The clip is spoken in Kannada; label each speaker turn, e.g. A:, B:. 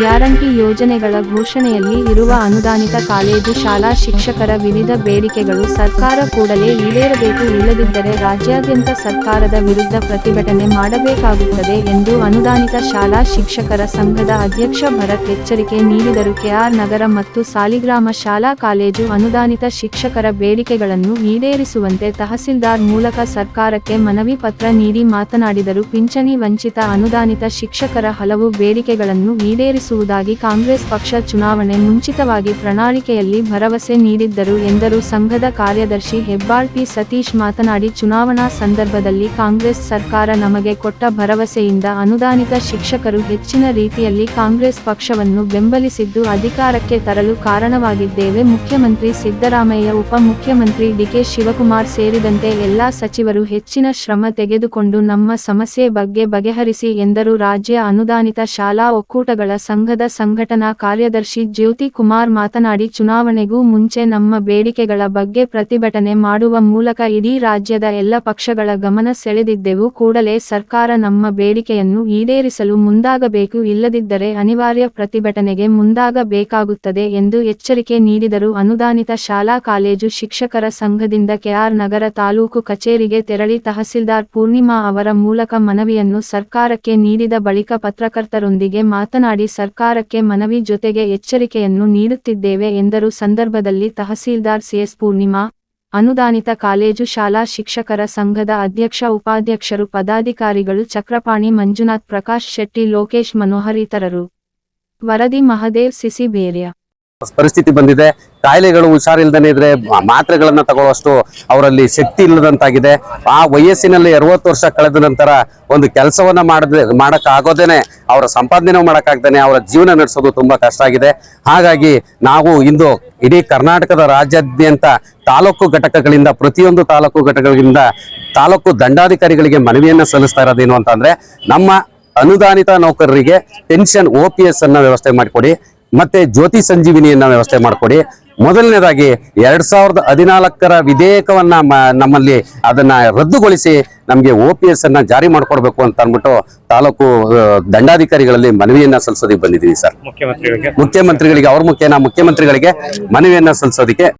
A: ಗ್ಯಾರಂಟಿ ಯೋಜನೆಗಳ ಘೋಷಣೆಯಲ್ಲಿ ಇರುವ ಅನುದಾನಿತ ಕಾಲೇಜು, ಶಾಲಾ ಶಿಕ್ಷಕರ ವಿವಿಧ ಬೇಡಿಕೆಗಳು ಸರ್ಕಾರ ಕೂಡಲೇ ಈಡೇರಬೇಕು ಇಲ್ಲದಿದ್ದರೆ ರಾಜ್ಯಾದ್ಯಂತ ಸರ್ಕಾರದ ವಿರುದ್ಧ ಪ್ರತಿಭಟನೆ ಮಾಡಬೇಕಾಗುತ್ತದೆ ಎಂದು ಅನುದಾನಿತ ಶಾಲಾ ಶಿಕ್ಷಕರ ಸಂಘದ ಅಧ್ಯಕ್ಷ ಭರತ್ ಎಚ್ಚರಿಕೆ ನೀಡಿದರು. ಕೆಆರ್ ನಗರ ಮತ್ತು ಸಾಲಿಗ್ರಾಮ ಶಾಲಾ ಕಾಲೇಜು ಅನುದಾನಿತ ಶಿಕ್ಷಕರ ಬೇಡಿಕೆಗಳನ್ನು ಈಡೇರಿಸುವಂತೆ ತಹಸೀಲ್ದಾರ್ ಮೂಲಕ ಸರ್ಕಾರಕ್ಕೆ ಮನವಿ ಪತ್ರ ನೀಡಿ ಮಾತನಾಡಿದರು. ಪಿಂಚಣಿ ವಂಚಿತ ಅನುದಾನಿತ ಶಿಕ್ಷಕರ ಹಲವು ಬೇಡಿಕೆಗಳನ್ನು ಈಡೇರಿಸುವುದಾಗಿ ಕಾಂಗ್ರೆಸ್ ಪಕ್ಷ ಚುನಾವಣೆ ಮುಂಚಿತವಾಗಿ ಪ್ರಣಾಳಿಕೆಯಲ್ಲಿ ಭರವಸೆ ನೀಡಿದ್ದರು ಎಂದರು. ಸಂಘದ ಕಾರ್ಯದರ್ಶಿ ಹೆಬ್ಬಾಳ್ ಪಿ. ಸತೀಶ್ ಮಾತನಾಡಿ, ಚುನಾವಣಾ ಸಂದರ್ಭದಲ್ಲಿ ಕಾಂಗ್ರೆಸ್ ಸರ್ಕಾರ ನಮಗೆ ಕೊಟ್ಟ ಭರವಸೆಯಿಂದ ಅನುದಾನಿತ ಶಿಕ್ಷಕರು ಹೆಚ್ಚಿನ ರೀತಿಯಲ್ಲಿ ಕಾಂಗ್ರೆಸ್ ಪಕ್ಷವನ್ನು ಬೆಂಬಲಿಸಿದ್ದು, ಅಧಿಕಾರಕ್ಕೆ ತರಲು ಕಾರಣವಾಗಿದ್ದೇವೆ. ಮುಖ್ಯಮಂತ್ರಿ ಸಿದ್ದರಾಮಯ್ಯ, ಉಪಮುಖ್ಯಮಂತ್ರಿ ಡಿಕೆ ಶಿವಕುಮಾರ್ ಸೇರಿದಂತೆ ಎಲ್ಲಾ ಸಚಿವರು ಹೆಚ್ಚಿನ ಶ್ರಮ ತೆಗೆದುಕೊಂಡು ನಮ್ಮ ಸಮಸ್ಯೆ ಬಗ್ಗೆ ಬಗೆಹರಿಸಿ ಎಂದರು. ರಾಜ್ಯ ಅನುದಾನಿತ ಶಾಲಾ ಒಕ್ಕೂಟಗಳ ಸಂಘದ ಸಂಘಟನಾ ಕಾರ್ಯದರ್ಶಿ ಜ್ಯೋತಿ ಕುಮಾರ್ ಮಾತನಾಡಿ, ಚುನಾವಣೆಗೂ ಮುಂಚೆ ನಮ್ಮ ಬೇಡಿಕೆಗಳ ಬಗ್ಗೆ ಪ್ರತಿಭಟನೆ ಮಾಡುವ ಮೂಲಕ ಇಡೀ ರಾಜ್ಯದ ಎಲ್ಲ ಪಕ್ಷಗಳ ಗಮನ ಸೆಳೆದಿದ್ದೆವು. ಕೂಡಲೇ ಸರ್ಕಾರ ನಮ್ಮ ಬೇಡಿಕೆಯನ್ನು ಈಡೇರಿಸಲು ಮುಂದಾಗಬೇಕು, ಇಲ್ಲದಿದ್ದರೆ ಅನಿವಾರ್ಯ ಪ್ರತಿಭಟನೆಗೆ ಮುಂದಾಗಬೇಕಾಗುತ್ತದೆ ಎಂದು ಎಚ್ಚರಿಕೆ ನೀಡಿದರು. ಅನುದಾನಿತ ಶಾಲಾ, ಕಾಲೇಜು ಶಿಕ್ಷಕರ ಸಂಘದಿಂದ ಕೆಆರ್ ನಗರ ತಾಲೂಕು ಕಚೇರಿಗೆ ತೆರಳಿ ತಹಸೀಲ್ದಾರ್ ಪೂರ್ಣಿಮಾ ಅವರ ಮೂಲಕ ಮನವಿಯನ್ನು ಸರ್ಕಾರಕ್ಕೆ ನೀಡಿದ ಬಳಿಕ ಪತ್ರಕರ್ತರೊಂದಿಗೆ ಮಾತನಾಡಿ ಸರ್ಕಾರಕ್ಕೆ ಮನವಿ ಜೊತೆಗೆ ಎಚ್ಚರಿಕೆಯನ್ನು ನೀಡುತ್ತಿದ್ದೇವೆ ಎಂದರು. ಸಂದರ್ಭದಲ್ಲಿ ತಹಸೀಲ್ದಾರ್ ಸಿಎಸ್ ಪೂರ್ಣಿಮಾ, ಅನುದಾನಿತ ಕಾಲೇಜು ಶಾಲಾ ಶಿಕ್ಷಕರ ಸಂಘದ ಅಧ್ಯಕ್ಷ, ಉಪಾಧ್ಯಕ್ಷರು, ಪದಾಧಿಕಾರಿಗಳು ಚಕ್ರಪಾಣಿ ಮಂಜುನಾಥ್ ಪ್ರಕಾಶ್ ಶೆಟ್ಟಿ, ಲೋಕೇಶ್ ಮನೋಹರ್ ಇತರರು. ವರದಿ ಮಹದೇವ್, ಸಿಸಿ ಬೇರ್ಯ.
B: ಪರಿಸ್ಥಿತಿ ಬಂದಿದೆ. ಕಾಯಿಲೆಗಳು ಹುಷಾರಿಲ್ಲದೇ ಇದ್ರೆ ಮಾತ್ರೆಗಳನ್ನು ತಗೊಳ್ಳುವಷ್ಟು ಅವರಲ್ಲಿ ಶಕ್ತಿ ಇಲ್ಲದಂತಾಗಿದೆ. ಆ ವಯಸ್ಸಿನಲ್ಲಿ ಅರವತ್ತು ವರ್ಷ ಕಳೆದ ನಂತರ ಒಂದು ಕೆಲಸವನ್ನ ಮಾಡದೆ ಮಾಡಕ್ ಅವರ ಸಂಪಾದನೆ ಮಾಡೋಕ್ಕಾಗ್ದೇನೆ, ಅವರ ಜೀವನ ನಡೆಸೋದು ತುಂಬಾ ಕಷ್ಟ ಆಗಿದೆ. ಹಾಗಾಗಿ ನಾವು ಇಂದು ಇಡೀ ಕರ್ನಾಟಕದ ರಾಜ್ಯಾದ್ಯಂತ ತಾಲೂಕು ಘಟಕಗಳಿಂದ, ಪ್ರತಿಯೊಂದು ತಾಲೂಕು ಘಟಕಗಳಿಂದ ತಾಲೂಕು ದಂಡಾಧಿಕಾರಿಗಳಿಗೆ ಮನವಿಯನ್ನ ಸಲ್ಲಿಸ್ತಾ ಇರೋದೇನು ಅಂತಂದ್ರೆ ನಮ್ಮ ಅನುದಾನಿತ ನೌಕರರಿಗೆ ಪೆನ್ಷನ್ ಒ ಪಿ ಎಸ್ ಅನ್ನ ವ್ಯವಸ್ಥೆ ಮಾಡಿಕೊಡಿ. ಮತ್ತೆ ಜ್ಯೋತಿ ಸಂಜೀವಿನಿಯನ್ನ ವ್ಯವಸ್ಥೆ ಮಾಡಿಕೊಡಿ. ಮೊದಲನೇದಾಗಿ ಎರಡ್ ಸಾವಿರದ ಹದಿನಾಲ್ಕರ ವಿಧೇಯಕವನ್ನ ನಮ್ಮಲ್ಲಿ ಅದನ್ನ ರದ್ದುಗೊಳಿಸಿ ನಮಗೆ ಒ ಪಿ ಎಸ್ ಅನ್ನ ಜಾರಿ ಮಾಡ್ಕೊಡ್ಬೇಕು ಅಂತ ಅಂದ್ಬಿಟ್ಟು ತಾಲೂಕು ದಂಡಾಧಿಕಾರಿಗಳಲ್ಲಿ ಮನವಿಯನ್ನ ಸಲ್ಲಿಸೋದಕ್ಕೆ ಬಂದಿದ್ದೀವಿ ಸರ್.
C: ಮುಖ್ಯಮಂತ್ರಿಗಳಿಗೆ.
B: ಮುಖ್ಯಮಂತ್ರಿಗಳಿಗೆ ಅವ್ರ ಮುಖೇನ ಮುಖ್ಯಮಂತ್ರಿಗಳಿಗೆ ಮನವಿಯನ್ನ ಸಲ್ಲಿಸೋದಕ್ಕೆ